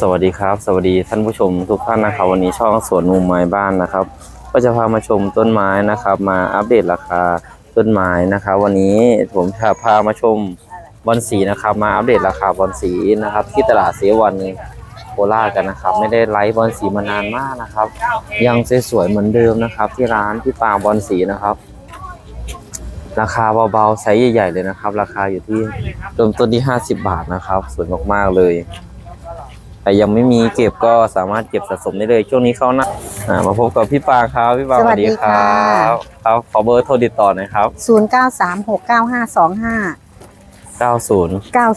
สวัสดีครับ สวัสดีท่านผู้ชมทุกท่านนะครับ วันนี้ช่องสวนมุมไม้บ้านนะครับ ก็จะพามาชมต้นไม้นะครับ มาอัปเดตราคาต้นไม้นะครับ วันนี้ผมจะพามาชมบอนสีนะครับ มาอัปเดตราคาบอนสีนะครับ ที่ตลาดเสวันโคราชกันนะครับ ไม่ได้ไลฟ์บอนสีมานานมากนะครับ ยังสวยๆเหมือนเดิมนะครับ ที่ร้านพี่ปางบอนสีนะครับราคาเบาๆไซส์ใหญ่ๆเลยนะครับ ราคาอยู่ที่เริ่มต้นที่ 50 บาทนะครับ สวยมากๆเลย แต่ยังไม่มีเก็บก็สามารถเก็บสะสมได้เลยช่วงนี้เข้าหน้าอ่ามาพบกับพี่ปางครับพี่ปางสวัสดีค่ะบครับขอเบอร์โทรติดต่อหน่อยครับศูนย์เก้าสามหกเก้าห้าสองห้า90เก้า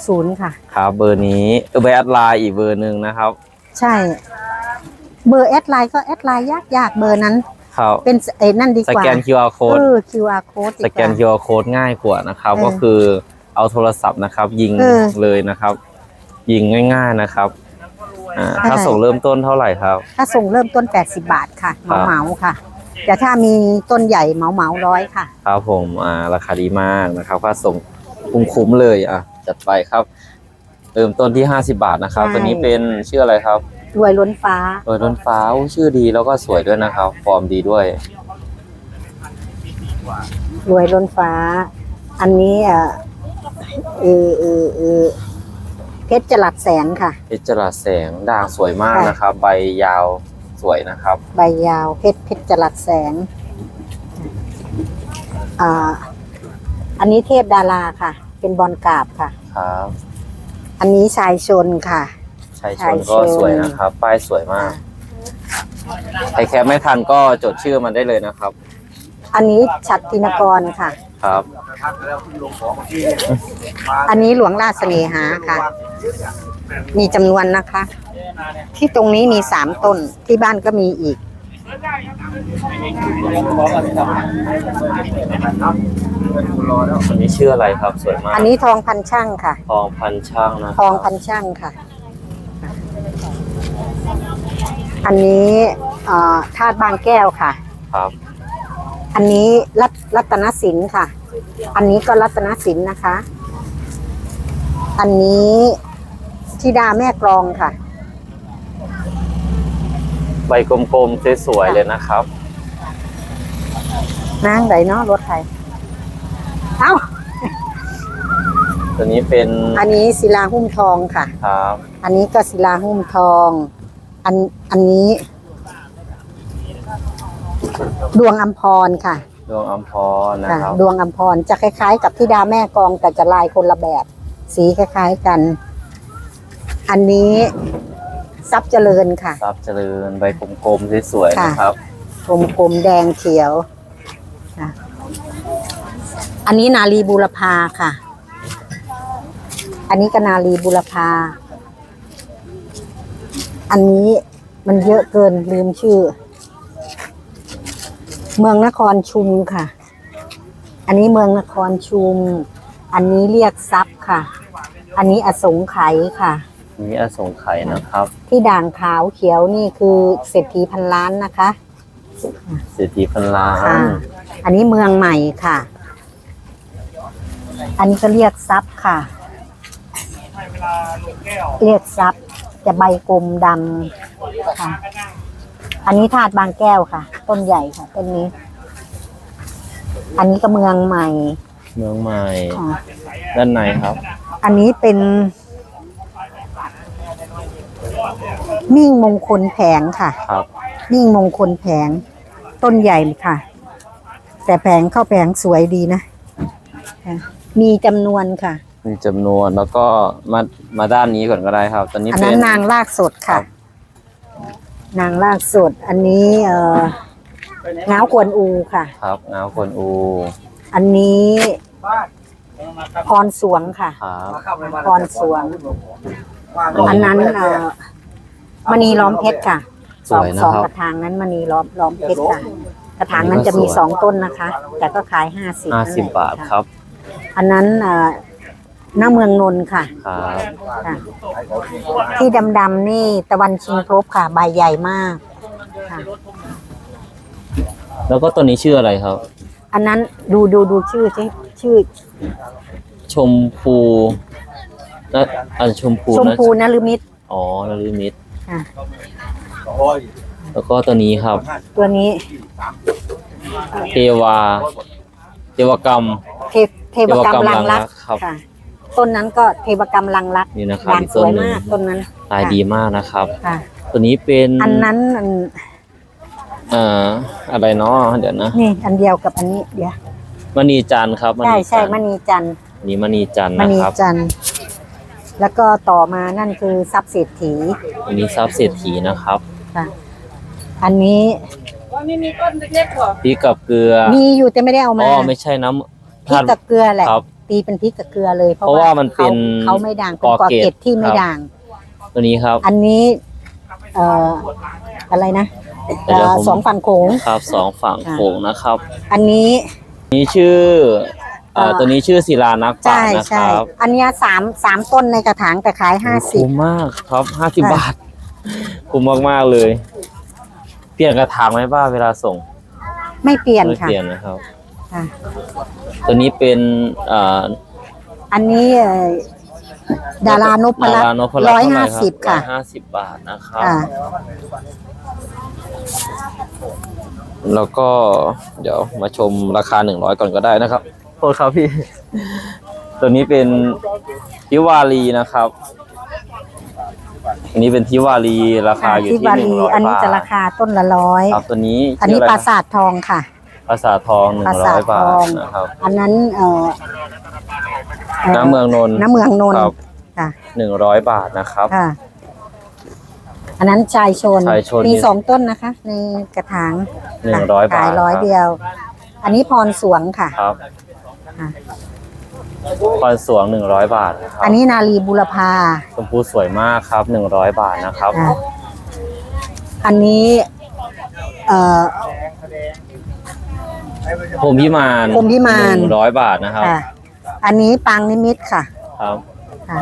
ศูนย์ค่ะ ครับเบอร์นี้เออเบอร์แอดไลน์อีกเบอร์หนึ่งนะครับ ใช่ เบอร์แอดไลน์ก็แอดไลน์ยากยากๆเบอร์นั้น ครับเป็นเอ้นั่นดีสกว่าแกน QR เอ code อ QR code ดีสว่าแกน QR code ง่ายกว่านะครับเออก็คือเอาโทรศัพท์นะครับ ยิงเออเลยนะครับ ยิงง่าย ๆนะครับ อ่าใช่ถ้าส่งเริ่มต้นเท่าไหร่ครับ ถ้าส่งเริ่มต้น 80 บาทค่ะครับเหมาๆค่ะ แต่ถ้ามีต้นใหญ่เหมาเหมาร้อยค่ะ ครับผมอ่าราคาดีมากนะครับค่าส่งคุ้มๆเลยอะจัดไปครับ เริ่มต้นที่ 50 บาทนะครับใช่ ตัวนี้เป็นชื่ออะไรครับรวยล้นฟ้าโดยต้นฟ้าอู้ชื่อดีแล้วก็สวยด้วยนะครับ ฟอร์มดีด้วย รวยล้นฟ้า อันนี้เอ่อเออเออเออ เพชรจรัสแสงค่ะ เพชรจราแสงด่างสวยมากค่ะนะครับ ใบยาวสวยนะครับ ใบยาวเพชรเพชรจรัสแสงอ่าอันนี้เทพดาราค่ะ เป็นบอลกราบค่ะ ครับอันนี้ชายชนค่ะ ชายชชายนชนก็สวยนะครับ ป้ายสวยมากใครแคปไม่ทันก็จดชื่อมันได้เลยนะครับ อันนี้ชัดตินกรค่ะ ครับ อันนี้หลวงราชเสน่หาค่ะ มีจำนวนนะคะ ที่ตรงนี้มีสามต้นที่บ้านก็มีอีก อันนี้ชื่ออะไรครับสวยมากอันนี้ทองพันช่างค่ะ ทองพันช่างนะทองพันช่างค่ะ อันนี้เอ่อธาตุบางแก้วค่ะ ครับ อันนี้รัตรัตนศิลป์ค่ะ อันนี้ก็รัตนศิลป์นะคะ อันนี้ ธิดาแม่กรองค่ะ ใบกลมๆสวยๆเลยนะครับ นางไดเนาะรถไทยเอ้า ตัวนี้เป็นอันนี้ศิลาหุ้มทองค่ะ ครับอันนี้ก็ศิลาหุ้มทอง อันอันนี้ ดวงอัมพรค่ะดวงอัมพรนะค่ะ ครับ ดวงอัมพรจะคล้ายๆ กับธิดาแม่กรองแต่จะลายคนละแบบ สีคล้ายๆกัน อันนี้ทรัพย์เจริญค่ะ ทรัพย์เจริญใบกลมๆสวยๆค่ะนะครับกลมๆแดงเขียวค่ะอันนี้นาลีบูรพาค่ะ อันนี้ก็นาลีบูรพา อันนี้มันเยอะเกินลืมชื่อ เมืองนครชุมค่ะ อันนี้เมืองนครชุม อันนี้เรียกทรัพย์ค่ะ อันนี้อสงไขยค่ะ นี่อสงไขยนะครับ ที่ด่างขาวเขียวนี่คือเศรษฐีพันล้านนะคะเศรษฐีพันล้าค่ะนอันนี้เมืองใหม่ค่ะ อันนี้ก็เรียกทรัพย์ค่ะ เรียกทรัพย์จะใบกลมดำค่ะ อันนี้ธาตุบางแก้วค่ะ ต้นใหญ่ค่ะต้นนี้ อันนี้ก็เมืองใหม่ เมืองใหม่ ค่ะด้านในครับ อันนี้เป็น มิ่งมงคลแผงค่ะ ครับมิ่งมงคลแผง ต้นใหญ่ค่ะ แต่แผงเข้าแผงสวยดีนะค่ะมีจำนวนค่ะ มีจำนวนแล้วก็มามาด้านนี้ก่อนก็ได้ครับ ตอนนี้อันเป็นั้นน นางลากสดค่ะนางลากสด อันนี้เอ่อเงาวกวนอูค่ะ ครับงาวคนอูอันนี้พรสวงค่ะ ครับ พรสวง อันนั้นเอ่อ มณีล้อมเพชรค่ะสสองวยนะสองครับ กระถางนั้นมณีล้อมล้อมเพชรค่ะกระถางนั้นจะมีสองต้นนะคะ แต่ก็ขายห้าสิบห้าสิบบาทครับอันนั้นเอ่อหน้าเมืองนนท์ค่ะครับค่ะ ที่ดำๆนี่ตะวันชิงพรบค่ะ ใบใหญ่มากค่ะ แล้วก็ตัวนี้ชื่ออะไรครับ อันนั้นดูดูดูชื่อสิชื่อ ชมพูนะอันชมพูชมนะพูนฤมิตอ๋อนฤมิต ค่ะแล้วก็ตัวนี้ครับ ตัวนี้เทวา เทวกรรม เทเทวกรรมลังรักครับค่ะต้นนั้นก็เทวกรรมลังรักนี่นะครับด่างอีกสต้นวยหนึ่งมากต้นนั้นลายดีมากนะครับ ค่ะ ตัวนี้เป็นอันนั้นอันเอ่ออะไรเนาะเดี๋ยวนะนี่อันเดียวกับอันนี้เดี๋ยวมณีจันทร์ครับใช่ใช่จันทร์มณีจันทร์นี่มณีจันทร์มนะณีครับ จันทร์ แล้วก็ต่อมานั่นคือทรัพย์เศรษฐีอันนี้ทรัพย์เศรษฐีนะครับ ค่ะ อันนี้พริกกับเกลือมีอยู่แต่ไม่ได้เอาอ๋มาอไม่ใช่น้ำพริกกับเกลือแหละครับ ตีเป็นพริกกับเกลือเลย เพราะเพราะว่ามันเป็นเขาเขาไม่ด่างเป็นกอกกอเกตเกตที่ไม่ครับด่าง ตัวนี้ครับ อันนี้ เอ่ออะไรนะเดี๋ยวเอ่อผมสองฝั่งโขงครับสองฝั่งโขงนะครับ อันนี้นี่ชื่อ เอ่อเอ่อตัวนี้ชื่อศิลานักปราใช่ชญ์นะคใช่รับอันเนี้ยสามสามต้นในกระถางแต่ขายห้าสิบ คุ้มมากครับห้าสิบค่ะ บาท คุ้มมากๆเลย เปลี่ยนกระถางไหมบ้าเวลาส่งไม่เปลี่ยนไม่ค่ะเปลี่ยนนะครับ ค่ะ ตัวนี้เป็นเอ่ออันนี้เอ่อดารานพรัตดารานพรัตน์ร้อยเท่ห้าไคสิบค่ะ ร้อยห้าสิบบาทนะครับ ค่ะ แล้วก็เดี๋ยวมาชมราคาหนึ่งร้อยก่อนก็ได้นะครับโท ษครับพี่ ตัวนี้เป็นทิวารีนะครับอันนี้เป็นทิวารีราคาอยู่ที่ที่บาหนึ่งลีร้อยอันนี้บาทจะราคาต้นละร้อยครับตัวนี้ อันนี้ชื่ะปไราสาททองค่ะปราสาททองหนึ่ปรางร้สาอทยบาทอทงนะครับอันนั้นเอ่อน้ำเมืองนนท์น้ำเมืองนนท์ครับค่ะหนึ่งร้อยบาทนะครับค่ะอันนั้นชายชนชายชนมีสองต้นนะคะ ในกระถางหนึ่งร้อยขายบาทร้อยครับเดียว อันนี้พรสวงค่ะครับ ค่ะคอนสวงหนึ่งร้อยบาทนะครับอันนี้นาลีบุรพาชมพูสวยมากครับหนึ่งร้อยบาทนะครับค่ะอันนี้ เอ่อ ผมพิมานพรหมพิมาน หนึ่งร้อยบาทนะครับ ค่ะ อันนี้ปางนิมิตค่ะครับค่ะ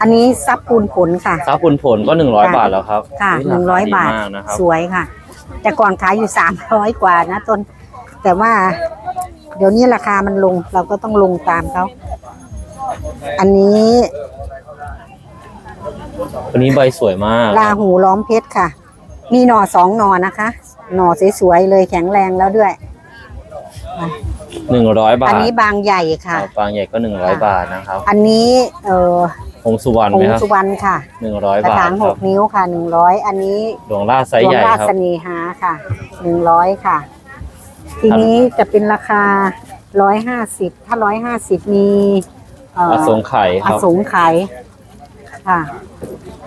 อันนี้ซับปูนผลค่ะถ้าคุณผลก็หนึ่งร้อยบาทแล้วครับค่ะเฮ้หนึ่งร้อยคดีบาทมากนะครับสวยค่ะ แต่ก่อนขายอยู่สามร้อยกว่านะต้น แต่ว่า เดี๋ยวนี้ราคามันลงเราก็ต้องลงตามเขาอันนี้วันนี้ใบสวยมากลาหูล้อมเพชรค่ะ มีหน่อสองหน่อนะคะ หน่อสวยๆเลยแข็งแรงแล้วด้วยหนึ่งร้อยบาท อันนี้บางใหญ่คค่ะรับบางใหญ่ก็หนึ่งร้อยค่ะบาทนะครับ อันนี้เอ่อหงสุวรรณผไหมงครับสุวรรณค่ะหนึ่งร้อยกระบาทถางคหรับกนิ้วค่ะหนึ่งร้อยอันนี้ดวงล่าไซดส์วงใหญ่ราชครับเสน่หาค่ะหนึ่งร้อยค่ะ ทีนี้จะเป็นราคาร้อยห้าสิบถ้าร้อยห้าสิบมีเอ่ออสงไข่คอรับสงไขยค่ะ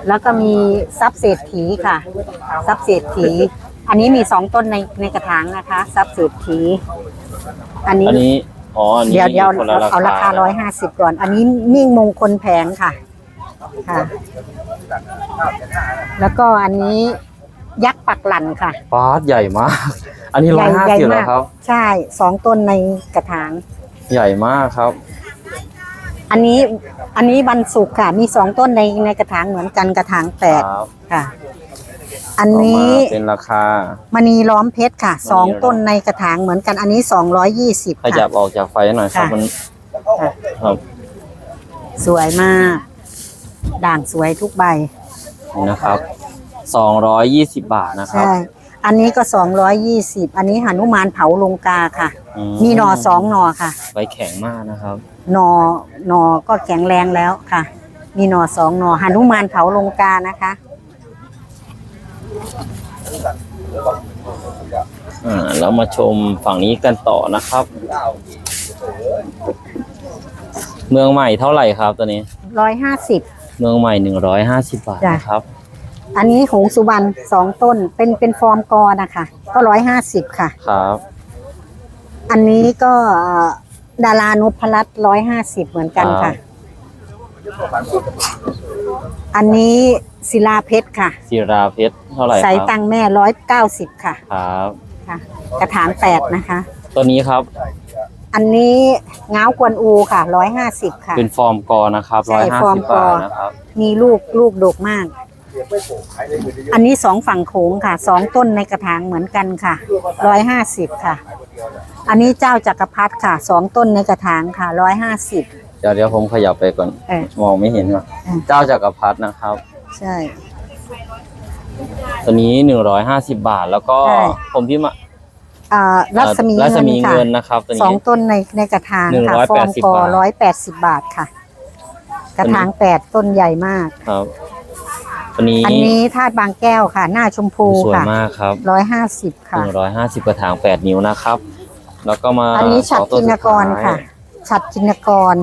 แล้วก็มีทรัพย์เศรษฐีค่ะทรัพย์เศรษฐี อันนี้มีสองต้นในในกระถางนะคะทรัพย์เศรษฐี อันนี้ อันนี้อ๋ออันนี้เดี๋ยวเดี๋ยวคนละเอาราคาร้อยห้าสิบก่อน อันนี้มิ่งมงคลแผงค่ะ ค่ะ แล้วก็อันนี้ยักษ์ปักหลันค่ะฟาดใหญ่มาก อันนี้ร้อยห้าสิบเหรอครับ ใช่สองต้นในกระถาง ใหญ่มากครับ อันนี้อันนี้บรรสุกร์ค่ะ มีสองต้นในในกระถางเหมือนกันกระถางแปดครับค่ะ อันต่อนี้มาเป็นราคามณีล้อมเพชรค่ะสองมณีล้อมต้นในกระถางเหมือนกัน อันนี้สองร้อยยี่สิบขยัค่ะบออกจากไฟหน่อยครับค่ะ มันค่ะครับสวยมาก ด่างสวยทุกใบ นี่นะครับสองร้อยยี่สิบบาทนะครับ ใช่ อันนี้ก็สองร้อยยี่สิบอันนี้หนุมานเผาลงกาค่ะ อืมีหนอสองหนอค่ะ ใบแข็งมากนะครับหนอหนอก็แข็งแรงแล้วค่ะ มีหนอสองหนอหนุมานเผาลงกานะคะ อ่าแล้วมาชมฝั่งนี้กันต่อนะครับ เมืองใหม่เท่าไหร่ครับตัวนี้ ร้อยห้าสิบ เมืองใหม่หนึ่งร้อยห้าสิบบาทจ้ะ นะครับ อันนี้หงสุวรรณสองต้นเป็นเป็นฟอร์มกอนะคะก็ร้อยห้าสิบค่ะ ครับ อันนี้ก็เอ่อดารานุพรัตร้อยห้าสิบเหมือนกันค่ะ อันนี้ศิลาเพชรค่ะศิราเพชรเท่าไหร่คใส่รับตังค์แม่ร้อยเก้าสิบค่ะครับ ค่ะ กระถางแปดนะคะ ตัวนี้ครับอันนี้ง้าวกวนอูค่ะร้อยห้าสิบค่ะ เป็นฟอร์มกอนะครับใช่ร้อยห้าฟอร์มสิบกอ บาทนะครับ มีลูกลูกดกมาก อันนี้สองฝั่งโขงค่ะสองต้นในกระถางเหมือนกันค่ะร้อยห้าสิบค่ะ อันนี้เจ้าจักรพรรดิค่ะสองต้นในกระถางค่ะร้อยห้าสิบเดี๋ยวเดี๋ยวผมขยับไปก่อนเออมองไม่เห็นก่อนอืมเจ้าจักรพรรดินะครับ ใช่ ตัวนี้หนึ่งร้อยห้าสิบาทแล้วก็ใช่ ผมพี่มาอ่ารัศมีรัศมีเงินค่ะเงินนะครับ ตัวสองนี้ต้นในในกระถางค่ะ180ฟอร์มกอบาท ร้อยแปดสิบบาทค่ะ กระถางแปดต้นใหญ่มาก ครับ ตัวนี้อันนี้ธาตุบางแก้วค่ะ หน้าชมพูสวยค่ะมากครับร้อยห้าสิบหค่ะ นึ่งร้อยห้าสิบกระถางแปดนิ้วนะครับ แล้วก็มาอันนี้ฉัดสงต้จินกรสุดท้ายค่ะฉัดจินกร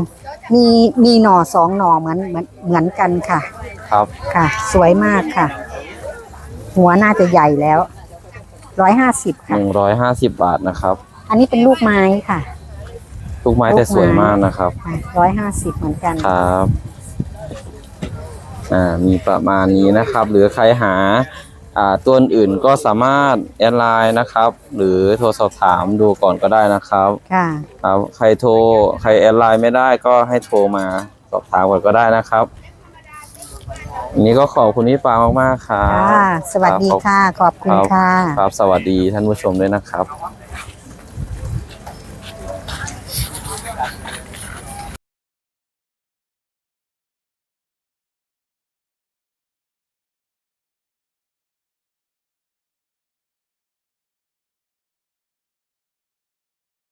มีมีหน่อสองหน่อเหมือนเหมือนเหมือนกันค่ะ ครับ ค่ะ สวยมากค่ะ หัวน่าจะใหญ่แล้วร้อยห้าสิบหค่ะ นึ่งร้อยห้าสิบบาทนะครับอันนี้เป็นลูกไม้ค่ะ ลูกไม้ลูกไม้แต่สวยมากนะครับ ร้อยห้าสิบเหมือนกัน ครับ อ่ามีประมาณนี้นะครับ หรือใครหาอ่าตัวอื่นก็สามารถแอดไลน์นะครับ หรือโทรสอบถามดูก่อนก็ได้นะครับค่ะครับใครโทรใครแอดไลน์ไม่ได้ก็ให้โทรมาสอบถามก่อนก็ได้นะครับอันนี้ก็ขอบคุณพี่ปามากๆครับค่ะ สวัสดีรับค่ะ ขอบคุณครับค่ะ ครับ สวัสดีท่านผู้ชมด้วยนะครับ